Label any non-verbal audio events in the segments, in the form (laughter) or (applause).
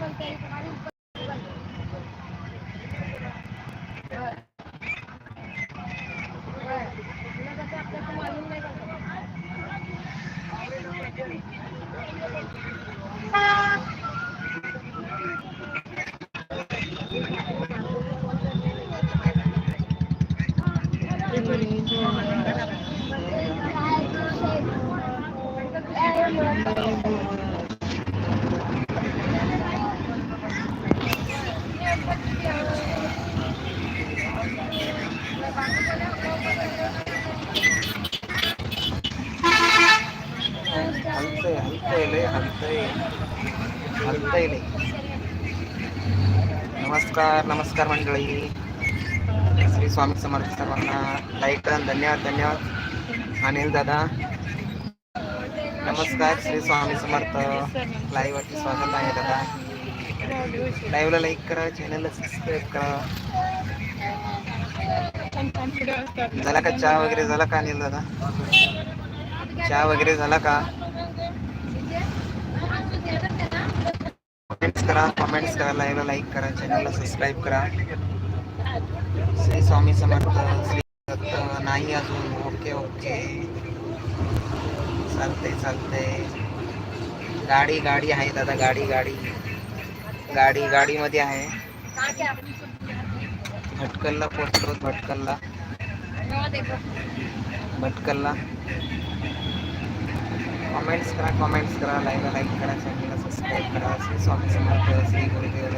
どうぞ。नमस्कार नमस्कार मंडळी. श्री स्वामी समर्थ सर्वांना लाईक करा धन्यवाद धन्यवाद. अनिल दादा. नमस्कार श्री स्वामी समर्थ. लाईव्ह वरती स्वागत आहे दादा. लाईव्हला लाईक करा चॅनलला सबस्क्राईब करा. झाला का चहा वगैरे झाला का अनिल दादा? चहा वगैरे झाला का कमेंट्स करा कमेंट्स करा लाईव्हला लाईक करा चॅनलला सबस्क्राईब करा. श्री स्वामी समर्थ श्री दत्त नाही अजून. ओके ओके चालतंय चालतंय. गाडी गाडी आहे दादा गाडी गाडी. गाडी गाडीमध्ये आहे. भटकलला पोचलो भटकलला. भटकलला. कमेंट्स करा कमेंट्स करा लाईव्हला लाईक करा चॅनलला सबस्क्राईब करा श्री स्वामी समर्थ श्री गुरुदेव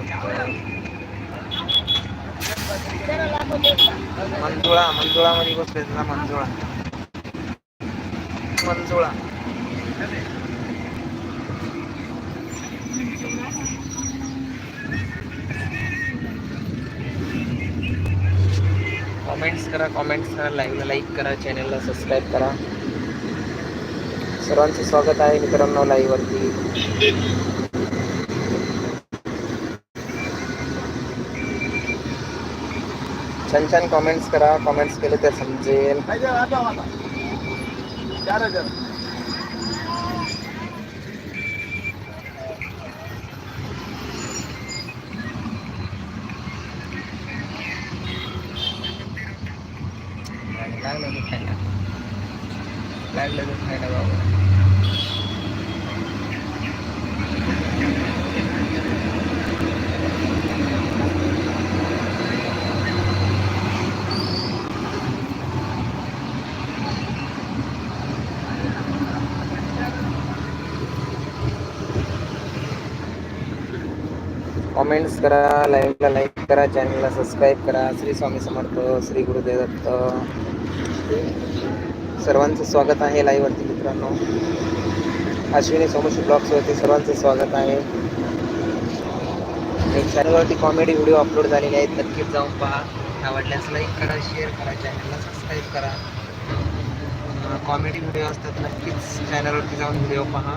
मंजुळा मंजुळामध्ये बसले ना मंजुळा. मंजुळा. कमेंट्स करा कमेंट्स करा लाईव्हला लाईक करा चॅनलला सबस्क्राईब करा. सर्वांचं स्वागत आहे मित्रांनो लाईव्ह वरती. छान छान कॉमेंट्स करा. कॉमेंट्स केले तर समजेल. चार हजार लागलं दुखायला लागलं दुखायला बाबा? कमेंट्स करा लाईव्हला लाईक करा चॅनलला सबस्क्राईब करा. श्री स्वामी समर्थ श्री गुरुदेव दत्त. सर्वांचं स्वागत आहे लाईव्हवरती मित्रांनो. अश्विनी सोमशी ब्लॉग्सवरती सर्वांचं स्वागत आहे. चॅनलवरती कॉमेडी व्हिडिओ अपलोड झालेले आहेत. नक्कीच जाऊन पहा. आवडल्यास लाईक करा शेअर करा चॅनलला सबस्क्राईब करा. कॉमेडी व्हिडिओ असतात नक्कीच चॅनलवरती जाऊन व्हिडिओ पहा.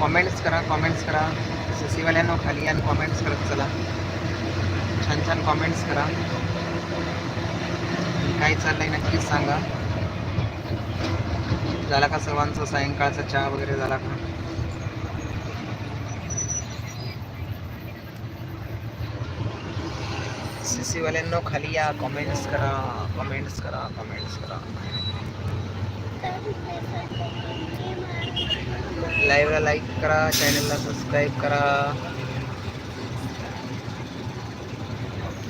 कॉमेंट्स करा कॉमेंट्स करा. ससीवाल्यांनो खाली आणि कॉमेंट्स करत चला. छान छान कॉमेंट्स करा. काय चाललंय नक्कीच सांगा. झाला का सर्वांचा सायंकाळचा चहा वगैरे झाला का? सीसीवाल्यांनो खाली या. कॉमेंट्स करा कॉमेंट्स करा कॉमेंट्स करा. लाईव्हला लाईक करा चॅनलला सबस्क्राईब करा.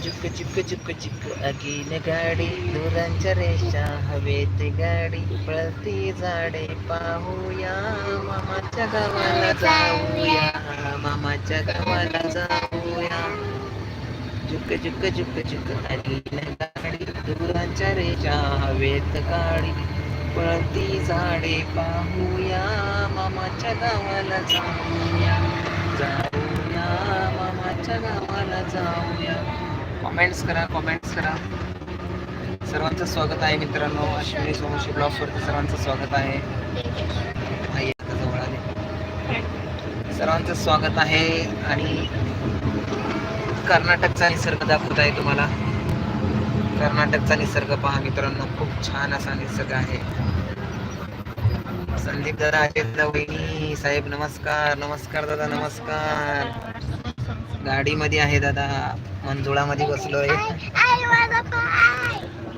चुक चुक चुक चुक अगीन गाडी दुरांच्या रेषा हवेत गाडी पळती झाडे. पाहूया मामाच्या गावाला जाऊया. मामाच्या गावाला जाऊया. चुक चुक चुक चुक अगीन गाडी दुरांच्या रेषा हवेत गाडी पळती झाडे. पाहूया मामाच्या गावाला जाऊया. जाऊया मामाच्या गावाला जाऊया. कमेंट्स करा कमेंट्स करा. सर्वांचं स्वागत आहे मित्रांनो. अश्विनी सोमशी ब्लॉग्सवरती सर्वांचं स्वागत आहे. आई आता जवळ आले. सर्वांचं स्वागत आहे आणि कर्नाटकचा निसर्ग दाखवत आहे तुम्हाला. कर्नाटकचा निसर्ग पहा मित्रांनो. खूप छान असा निसर्ग आहे. संदीप दादा अजित वहिनी साहेब नमस्कार नमस्कार दादा नमस्कार. गाडीमध्ये आहे दादा. मंजुळामध्ये बसलोय.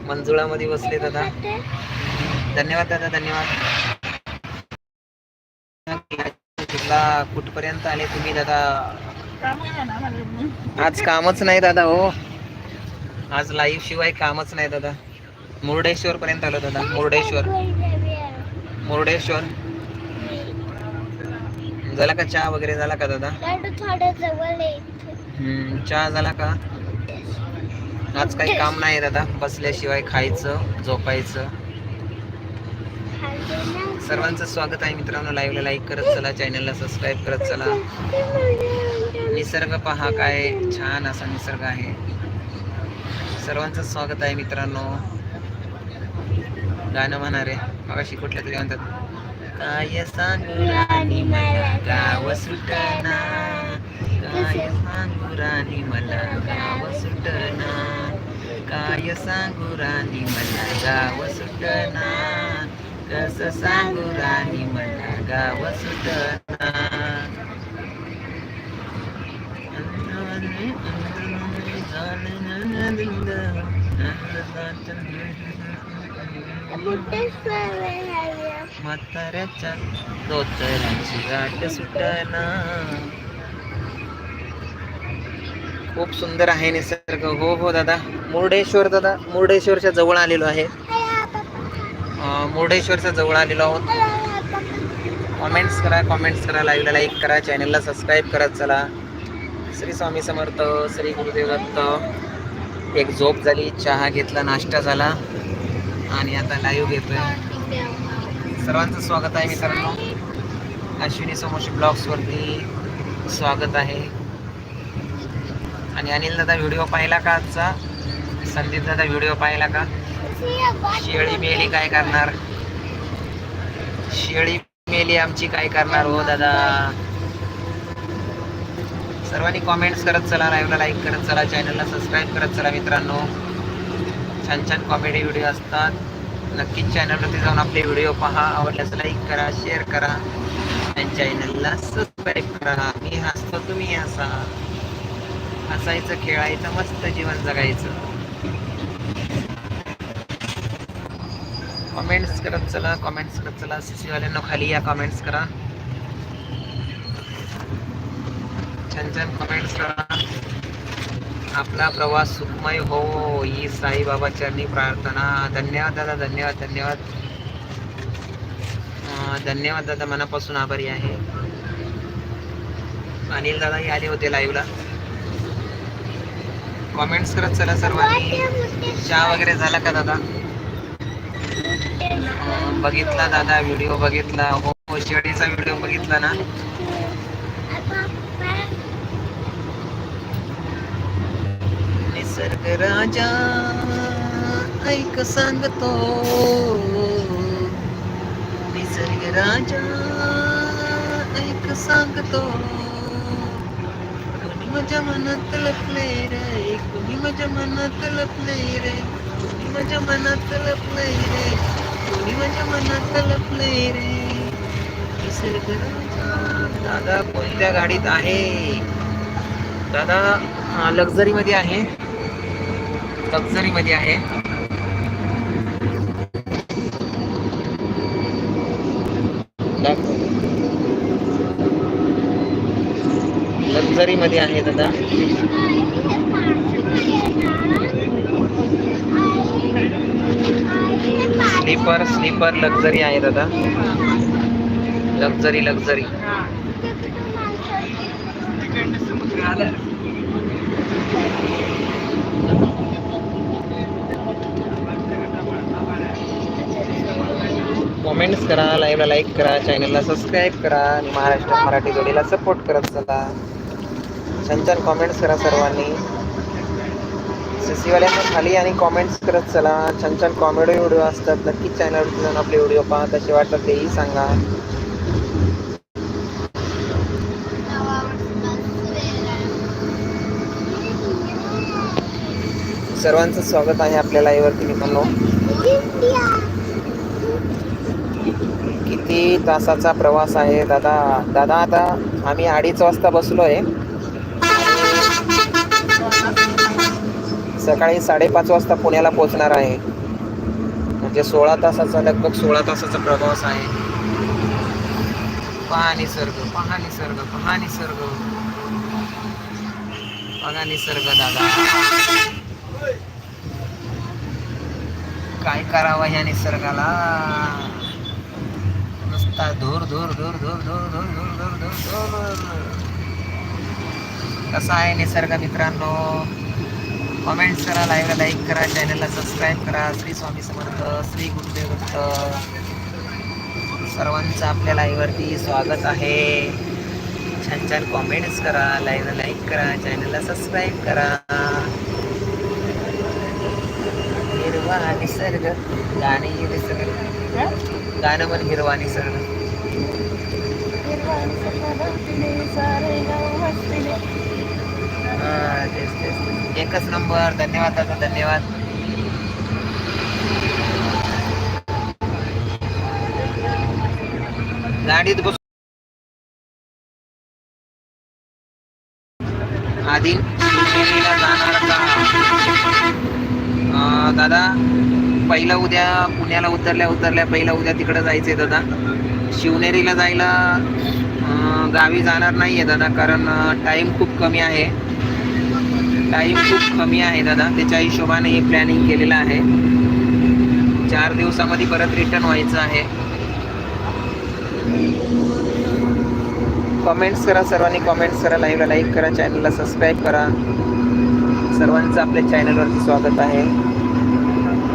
मंजुळामध्ये बसले दादा. धन्यवाद दादा धन्यवाद. कुठला कुठपर्यंत आले तुम्ही दादा? आज कामच नाही दादा हो. आज लाईव्ह शिवाय कामच नाही दादा. मुर्डेश्वर पर्यंत आलो दादा मुर्डेश्वर. मुर्डेश्वर. झाला का चहा वगैरे झाला का दादा? थोडं जवळ हम्म, चहा झाला का? आज काही काम नाही दादा. बसल्याशिवाय खायचं झोपायचं. सर्वांचं स्वागत आहे मित्रांनो. लाईव्हला लाईक करत चला चॅनलला सबस्क्राईब करत चला. निसर्ग पहा काय छान असा निसर्ग आहे. सर्वांचं स्वागत आहे मित्रांनो. गाणं म्हणणारे मगाशी कुठल्या तरी म्हणतात काय सांगू गाव सुटना काय सांगू राणी मला गाव सुटना. काय सांगू राणी मला गाव सुटना. कस सांगू राणी मला गाव सुटना. म्हाताऱ्याच्या धोतराची गाठ सुटना. खूप सुंदर आहे निसर्ग. हो हो दादा. मुर्डेश्वर दादा. मुर्डेश्वरच्या जवळ आलेलो आहे. मुर्डेश्वरच्या जवळ आलेलो आहोत. कॉमेंट्स करा कॉमेंट्स करा लाईव्हला लाईक करा चॅनलला सबस्क्राईब करत चला. श्री स्वामी समर्थ श्री गुरुदेव दत्त एक झोप झाली चहा घेतला नाश्ता झाला. आणि आता लाईव्ह घेतोय. सर्वांचं स्वागत आहे मित्रांनो. अश्विनी समोशी ब्लॉग्सवरती स्वागत आहे. आणि अनिल दादा व्हिडिओ पाहिला का आजचा? संदीप दादा व्हिडिओ पाहिला का? शेळी मेली काय करणार? शेळी मेली आमची काय करणार हो दादा? सर्वांनी कॉमेंट्स करत चला लाईव्हला लाईक करत चला चॅनलला सबस्क्राईब करत चला मित्रांनो. छान छान कॉमेडी व्हिडिओ असतात. नक्कीच चॅनलवरती जाऊन आपले व्हिडिओ पहा. आवडल्यास लाईक करा शेअर करा. आणि चॅनलला सबस्क्राईब करा. मी हसतो तुम्ही हसा. हसायचं खेळायचं मस्त जीवन जगायचं. कमेंट्स करत चला कमेंट्स करत चला. सीसीवाल्यांना खाली या कमेंट्स करा. छान छान कमेंट्स करा. आपला प्रवास सुखमय हो. ही साईबाबा चरणी प्रार्थना. धन्यवाद दादा धन्यवाद धन्यवाद. धन्यवाद दादा. मनापासून आभारी आहे. अनिल दादाही आले होते लाईव्हला कमेंट्स करत चला सर्वांनी. चहा वगैरे झाला का दादा? बघितला दादा व्हिडिओ बघितला. हो, हो शेडीचा व्हिडिओ बघितला ना? निसर्ग राजा ऐक सांगतो. निसर्ग राजा ऐक सांगतो. माझ्या मनात लपले रे कोणी माझ्या मनात लपले रे कोणी माझ्या मनात लपले रे कोणी माझ्या मनात लपले रे. निसर्ग दादा कोणत्या गाडीत आहे? दादा लक्झरी मध्ये आहे. लक्झरी मध्ये आहे. लक्झरी मध्ये आहे दादा स्लीपर स्लीपर लक्झरी आहे दादा लक्झरी लक्झरी कमेंट्स करा लाईव्हला लाईक करा चॅनलला सबस्क्राईब करा आणि महाराष्ट्र मराठी जोडीला सपोर्ट करत चला. छान छान कॉमेंट्स करा सर्वांनी. सीसीवाल्यांना खाली आणि कॉमेंट्स करत चला. छान छान कॉमेडी व्हिडिओ असतात. नक्कीच चॅनलवरती जाऊन आपले व्हिडिओ पहा. कसे वाटतात तेही सांगा. सर्वांचं स्वागत आहे आपल्या लाईव्हवरती मित्रांनो. किती तासाचा प्रवास आहे. दादा दादा आता आम्ही अडीच वाजता बसलो आहे सकाळी साडेपाच वाजता पुण्याला पोहोचणार आहे. म्हणजे सोळा तासाचा लगभग सोळा तासाचा प्रवास आहे. पहा निसर्ग पहा निसर्ग पहा निसर्ग. बघा निसर्ग दादा. काय करावं ह्या निसर्गाला? नुसता धूर धूर धूर धूर धूर धूर धूर धूर धूर धूर. कसा आहे निसर्ग मित्रांनो? कमेंट्स करा लाईव्हला लाईक करा चॅनलला सबस्क्राईब करा. श्री स्वामी समर्थ श्री गुरुदेव दत्त. सर्वांचं आपल्या लाईव्हवरती स्वागत आहे. छान छान कॉमेंट्स करा लाईव्हला लाईक करा चॅनलला सबस्क्राईब करा. हिरवा निसर्ग गाणे निसर्ग. गाणं पण हिरवा निसर्ग. हा, तेच तेच तेच. एकच नंबर. धन्यवाद दादा धन्यवाद. गाडीत बस. आधी शिवनेरीला जाणार का दादा पहिला उद्या पुण्याला उतरल्या उतरल्या पहिला उद्या तिकडे जायचंय दादा. शिवनेरीला जायला गावी जाणार नाहीये दादा कारण टाइम खूप कमी आहे. टाइम खूप कमी आहे दादा. त्याच्या हिशोबाने हे प्लॅनिंग केलेलं आहे. चार दिवसामध्ये परत रिटर्न व्हायचं आहे. कमेंट्स करा सर्वांनी. कमेंट्स करा लाईव्हला लाईक करा चॅनलला सबस्क्राईब करा. सर्वांचं आपल्या चॅनलवरती स्वागत आहे.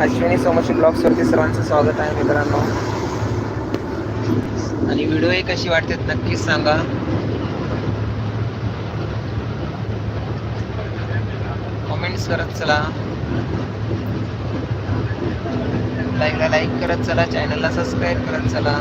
अश्विनी सोमशी ब्लॉग्सवरती सर्वांचं स्वागत आहे मित्रांनो. आणि व्हिडिओ एक कशी वाटते नक्कीच सांगा. कमेंट्स करत चला. लाईकला लाईक करत चला. चॅनलला सबस्क्राईब करत चला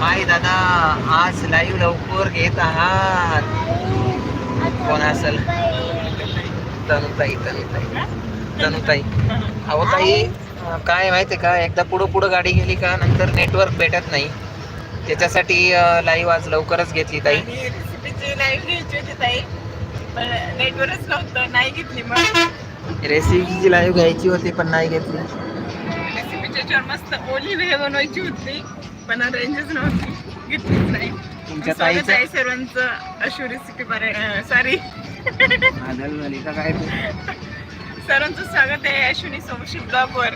हाय दादा आज लाईव्ह लवकर घेत आहात कोण असेल? तनुताई तनुताई. तनुताई. अहो ताई काय माहिती का? एकदा पुढं पुढं गाडी गेली का नंतर नेटवर्क भेटत नाही. त्याच्यासाठी लाईव्ह आज लवकरच घेतली ताई. आणि रेसिपीची लाईव्ह घ्यायची होती ताई. पण नेटवरच नव्हतं नाही घेतली मग. रेसिपीची लाईव्ह घ्यायची होती पण नाही घेतली. रेसिपीच्या मस्त ओली वेळ बनवायची होती पण रेंजच नव्हती. घेतलीच नाही. तुमच्या स्वागत ताईचं? आहे सर्वांचं. सॉरी आदल झाली का काय तू? (laughs) सर्वांचं स्वागत आहे अश्विनी सोमशी ब्लॉग वर